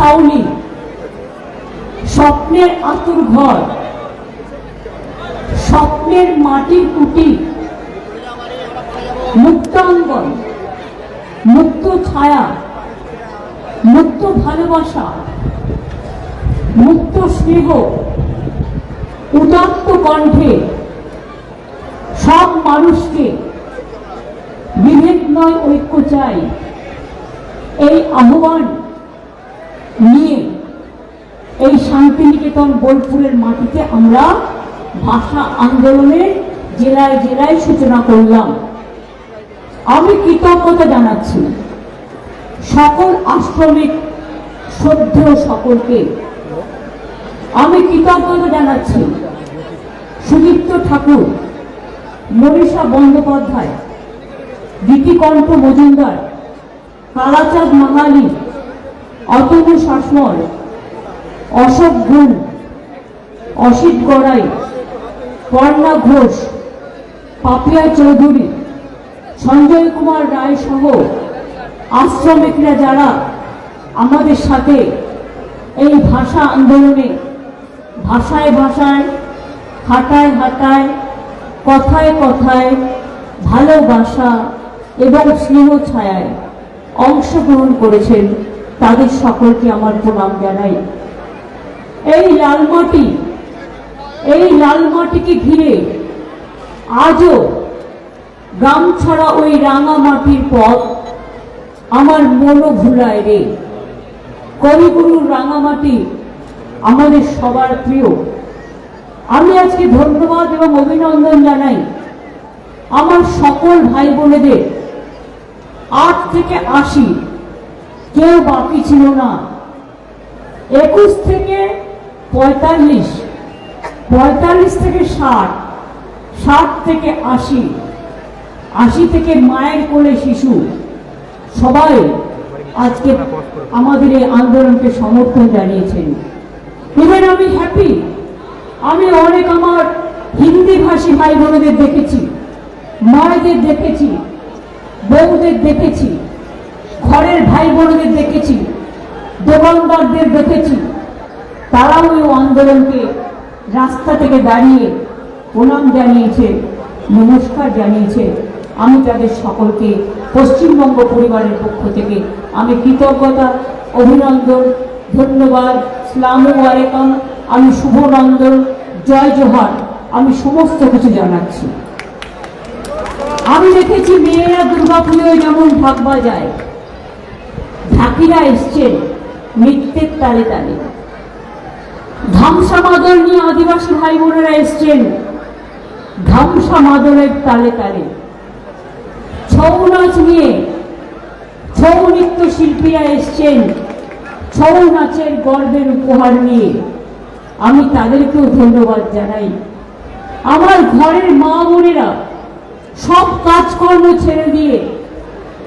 ছাউনি, স্বপ্নের আতুর ঘর, স্বপ্নের মাটির কুটি, মুক্তাঙ্গন, মুক্ত ছায়া, মুক্ত ভালোবাসা, মুক্ত স্নেহ, উদাত্ত কণ্ঠে সব মানুষকে বিভেদ নয় ঐক্য চাই। এই আহ্বান নিয়ে এই শান্তিনিকেতন বোলপুরের মাটিতে আমরা ভাষা আন্দোলনের জেলায় জেলায় সূচনা করলাম। আমি কৃতজ্ঞতা জানাচ্ছি সকল আশ্রমিক শ্রদ্ধেয় সকলকে। আমি কৃতজ্ঞতা জানাচ্ছি সুদীপ্ত ঠাকুর, মনীষা বন্দ্যোপাধ্যায় গীতিকণ্ঠ মজুমদার, কালাচাঁদ মাহালি অতনু শাসমল, অশোক গুণ, অসিত গড়াই, পর্ণা ঘোষ, পাপিয়া চৌধুরী, সঞ্জয় কুমার রায় সহ আশ্রমিকরা যারা আমাদের সাথে এই ভাষা আন্দোলনে ভাষায় ভাষায় হাঁটায় হাঁটায় কথায় কথায় ভালোবাসা এবং স্নেহ ছায়ায় অংশগ্রহণ করেছেন তাদের সকলকে আমার প্রণাম জানাই। এই লাল মাটি এই লাল মাটিকে ঘিরে আজও গ্রাম ছাড়া ওই রাঙা মাটির পথ আমার মনো ভুলায় রে। কবিগুরুর রাঙামাটি আমাদের সবার প্রিয়। আমি আজকে ধন্যবাদ এবং অভিনন্দন জানাই আমার সকল ভাই বোনেদের আট থেকে আশি কেউ বাকি ছিল না। একুশ থেকে পঁয়তাল্লিশ পঁয়তাল্লিশ থেকে ষাট ষাট থেকে আশি আশি থেকে মায়ের কোলে শিশু। সবাই আজকে আমাদের এই আন্দোলনকে সমর্থন জানিয়েছেন। ইভেন আমি হ্যাপি আমি অনেক আমার হিন্দি ভাষী ভাই বোনেদের দেখেছি, মায়েদের দেখেছি, বউদের দেখেছি। ঘরের ভাই বোনদের দেখেছি, দোকানদারদের দেখেছি, তারাও ওই আন্দোলনকে রাস্তা থেকে দাঁড়িয়ে প্রণাম জানিয়েছে, নমস্কার জানিয়েছে। আমি তাদের সকলকে, পশ্চিমবঙ্গ পরিবারের পক্ষ থেকে আমি কৃতজ্ঞতা, অভিনন্দন, ধন্যবাদ, সালাম আলাইকুম আমি শুভনন্দন, জয় জোহার, আমি সমস্ত কিছু জানাচ্ছি। আমি দেখেছি মেয়েরা দুর্গা যেমন ঢাক বাজায় ঢাকিরা এসছেন নৃত্যের তালে তালে। ধামসা মাদল নিয়ে আদিবাসী ভাই বোনেরা এসছেন ধামসা মাদলের তালে তালে। ছৌ নাচ নিয়ে ছৌ নৃত্য শিল্পীরা এসছেন ছৌ নাচের গর্বের উপহার নিয়ে। আমি তাদেরকেও ধন্যবাদ জানাই। আমার ঘরের মা বোনেরা সব কাজকর্ম ছেড়ে দিয়ে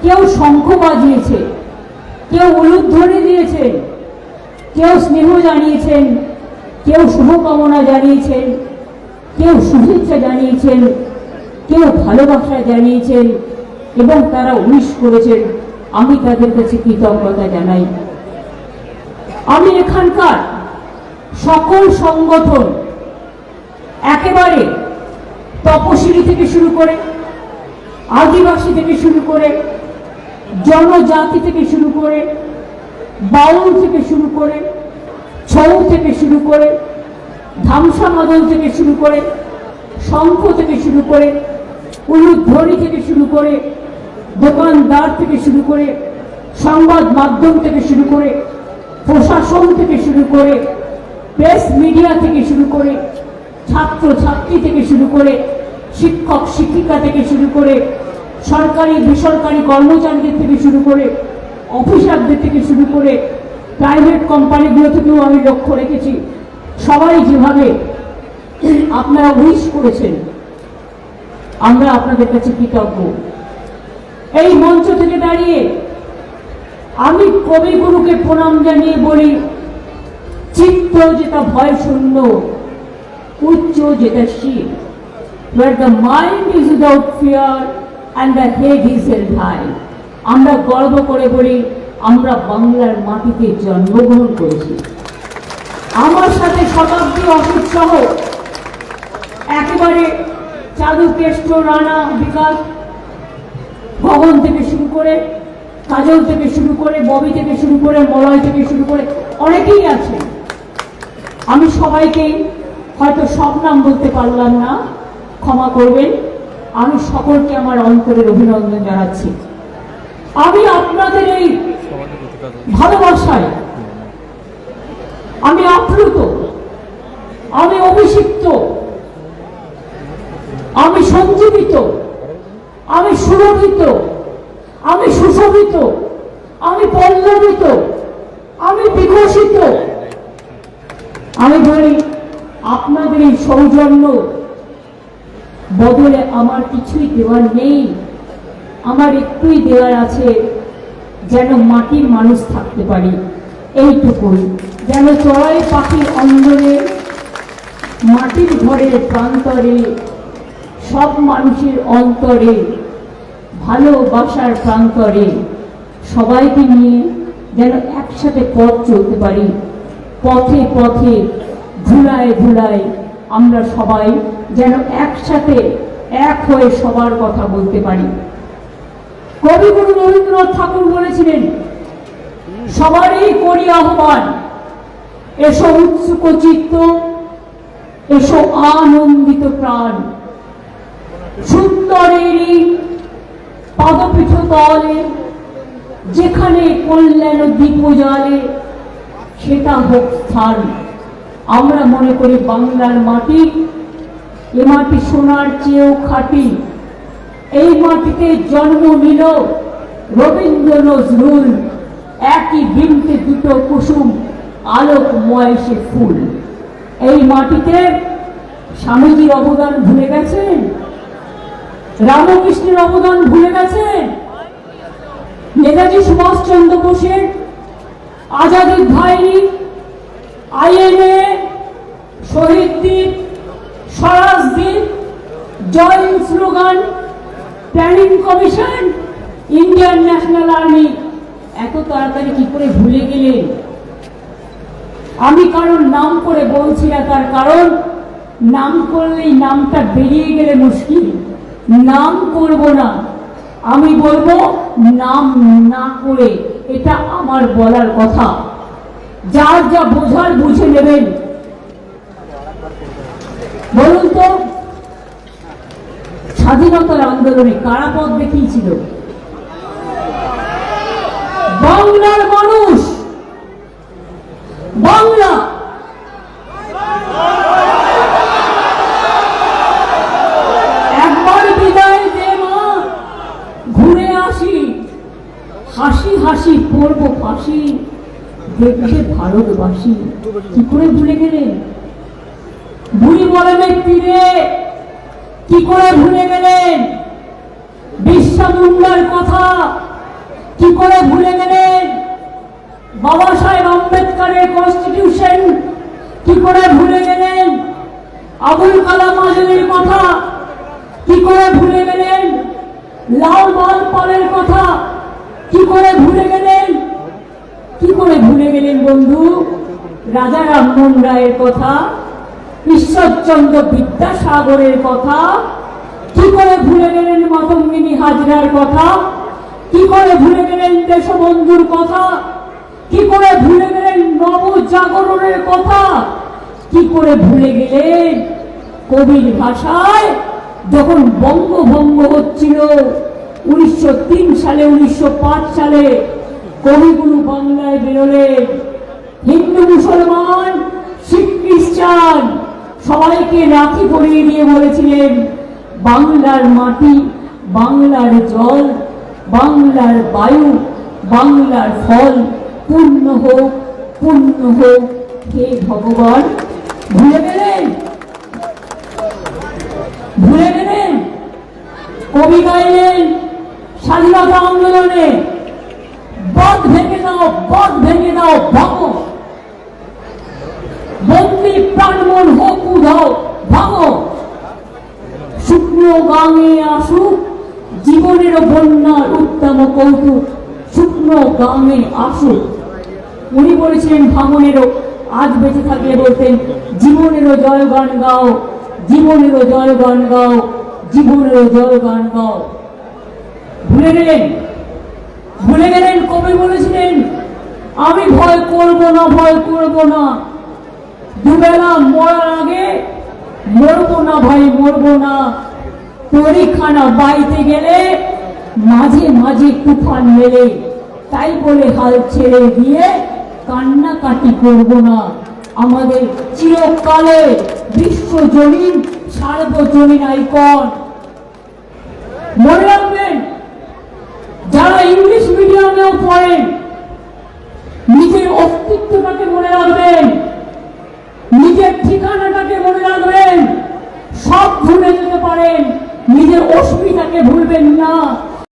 কেউ শঙ্খ বাজিয়েছে। কেউ উলুধ্বনি দিয়েছেন কেউ স্নেহ জানিয়েছেন, কেউ শুভকামনা জানিয়েছেন, কেউ শুভেচ্ছা জানিয়েছেন, কেউ ভালোবাসা জানিয়েছেন এবং তারা উইশ করেছেন। আমি তাদের কাছে কৃতজ্ঞতা জানাই। আমি এখানকার সকল সংগঠন একেবারে তপশিলি থেকে শুরু করে, আদিবাসী থেকে শুরু করে জনজাতি থেকে শুরু করে বাউল থেকে শুরু করে ছৌ থেকে শুরু করে ধামসা মাদল থেকে শুরু করে শঙ্খ থেকে শুরু করে উলুধ্বনি থেকে শুরু করে দোকানদার থেকে শুরু করে সংবাদ মাধ্যম থেকে শুরু করে প্রশাসন থেকে শুরু করে প্রেস মিডিয়া থেকে শুরু করে ছাত্র ছাত্রী থেকে শুরু করে শিক্ষক শিক্ষিকা থেকে শুরু করে সরকারি, বেসরকারি কর্মচারীদের থেকে শুরু করে অফিসারদের থেকে শুরু করে প্রাইভেট কোম্পানিগুলো থেকেও আমি লক্ষ্য রেখেছি। সবাই যেভাবে আপনারা উইশ করেছেন, আমরা আপনাদের কাছে কৃতজ্ঞ। এই মঞ্চ থেকে দাঁড়িয়ে আমি কবিগুরুকে প্রণাম জানিয়ে বলি, চিত্ত যেটা ভয় শূন্য, উচ্চ জেতাশীল where the mind is without fear and the head is held high. আমরা গর্ব করে বলি, আমরা বাংলার মাটিতে জন্মগ্রহণ করেছি আমার সাথে শতাব্দী অসুখ সহ একেবারে চাঁদু কেষ্ট রানা বিকাশ, ভবন থেকে শুরু করে, কাজল থেকে শুরু করে, ববি থেকে শুরু করে, মলয় থেকে শুরু করে অনেকেই আছে আমি সবাইকে হয়তো সব নাম বলতে পারলাম না, ক্ষমা করবেন আমি সকলকে আমার অন্তরের অভিনন্দন জানাচ্ছি। আমি আপনাদের এই ভালোবাসায় আমি আপ্লুত, আমি অভিষিক্ত, আমি সঞ্জীবিত, আমি সুরভিত, আমি সুশোভিত, আমি পল্লবিত, আমি বিকশিত। আমি বলি, আপনাদের এই সৌজন্য বদলে আমার কিছুই দেওয়ার নেই। আমার একটুই দেওয়ার আছে, যেন মাটির মানুষ থাকতে পারি। এইটুকুই। যেন চড়াই পাখির অন্দরে, মাটির ঘরের প্রান্তরে, সব মানুষের অন্তরে, ভালোবাসার প্রান্তরে, সবাইকে নিয়ে যেন একসাথে পথ চলতে পারি। পথে পথে, ধুলায় ধুলায় আমরা সবাই যেন একসাথে এক হয়ে সবার কথা বলতে পারি। কবিগুরু রবীন্দ্রনাথ ঠাকুর বলেছিলেন সবারই করি আহ্বান। এসো উৎসুক চিত্ত, এসো আনন্দিত প্রাণ। সুন্দরেরই পদপীঠ তলে, যেখানে কল্যাণ দীপ জালে সেটা হোক স্থান। আমরা মনে করি বাংলার মাটি এ মাটি সোনার চেয়েও খাঁটি। এই মাটিতে জন্ম নিল রবীন্দ্র নজরুল একই বৃন্তে দুটো কুসুম আলোকময় সে ফুল। এই মাটিতে স্বামীজির অবদান ভুলে গেছেন? রামকৃষ্ণের অবদান ভুলে গেছেন? নেতাজি সুভাষচন্দ্র বোসের আজাদের ভাইনি INA, Shaheed Dweep Swaraj Dweep joint slogan, planning commission, Indian national army. এত তাড়াতাড়ি কি করে ভুলে গেলেন আমি কারণ নাম করে বলছি না, তার কারণ নাম করলেই নামটা বেরিয়ে গেলে মুশকিল। নাম করব না। আমি বলব নাম না করে, এটা আমার বলার কথা। যার যা বোঝার বুঝে নেবেন। বলুন তো, স্বাধীনতার আন্দোলনে কারা পথ দেখিয়েছিল? বাংলার মানুষ, বাংলা। একবার বিদায় দে মা, ঘুরে আসি। হাসি হাসি পড়ব ফাঁসি দেখবে ভারতবাসী। কি করে ভুলে গেলেন? বুড়ি বলনের তীরে কি করে ভুলে গেলেন? বিশ্বা মুন্ডার কথা, কি করে ভুলে গেলেন? বাবা সাহেব আম্বেদকরের কনস্টিটিউশন কি করে ভুলে গেলেন? আবুল কালাম আজাদের কথা, কি করে ভুলে গেলেন? লাল বাল পালের কথা, কি করে ভুলে গেলেন? কি করে ভুলে গেলেন বন্ধু? রাজা রামমোহন রায়ের কথা ঈশ্বরচন্দ্র বিদ্যাসাগরের কথা, কি করে ভুলে গেলেন মতঙ্গিনী হাজরার কথা? কি করে ভুলে গেলেন দেশবন্ধুর কথা? কি করে ভুলে গেলেন নবজাগরণের কথা? কি করে ভুলে গেলেন কবির ভাষায়? যখন বঙ্গভঙ্গ হচ্ছিল উনিশশো তিন সালে, উনিশশো পাঁচ সালে কবিগুরু বাংলায় বেরোলেন। হিন্দু মুসলমান, শিখ খ্রিস্টান সবাইকে রাখি পরিয়ে দিয়ে বলেছিলেন, বাংলার মাটি, বাংলার জল, বাংলার বায়ু, বাংলার ফল, পূর্ণ হোক পূর্ণ হোক, হে ভগবান। ভুলে গেলেন? ভুলে গেলেন? কবি গাইলেন স্বাধীনতা আন্দোলনে, বধ ভেঙে দাও, বধ ভেঙে দাও, ভগ। বন্দি প্রাণমন হোক উধাও শুকনো গাঙে আসুক, জীবনের বন্যার উত্তম কৌতুক শুকনো গাঙে আসুক। উনি বলেছিলেন ভাঙনেরও আজ বেঁচে থাকলে বলতেন, জীবনেরও জয় গান গাও, জীবনেরও জয় গান গাও, জীবনেরও জয় গান গাও। ভুলে গেলেন? ভুলে গেলেন? কবি বলেছিলেন? আমি ভয় করব না, ভয় করব না। দুবেলা মরার আগে মরবো না ভাই, মরবো না। পরীক্ষানা বাড়িতে গেলে মাঝে মাঝে তুফান মেলে। তাই বলে হাল ছেড়ে দিয়ে কান্নাকাটি করব না। আমাদের চিরকালে বিশ্বজনীন সার্বজনীন আইকন। মনে রাখবেন, যারা ইংলিশ মিডিয়ামেও পড়েন, নিজের অস্তিত্বটাকে মনে রাখবেন। নিজের ঠিকানাটাকে মনে রাখবেন। সব ভুলে যেতে পারেন। নিজের অসুবিধাকে ভুলবেন না।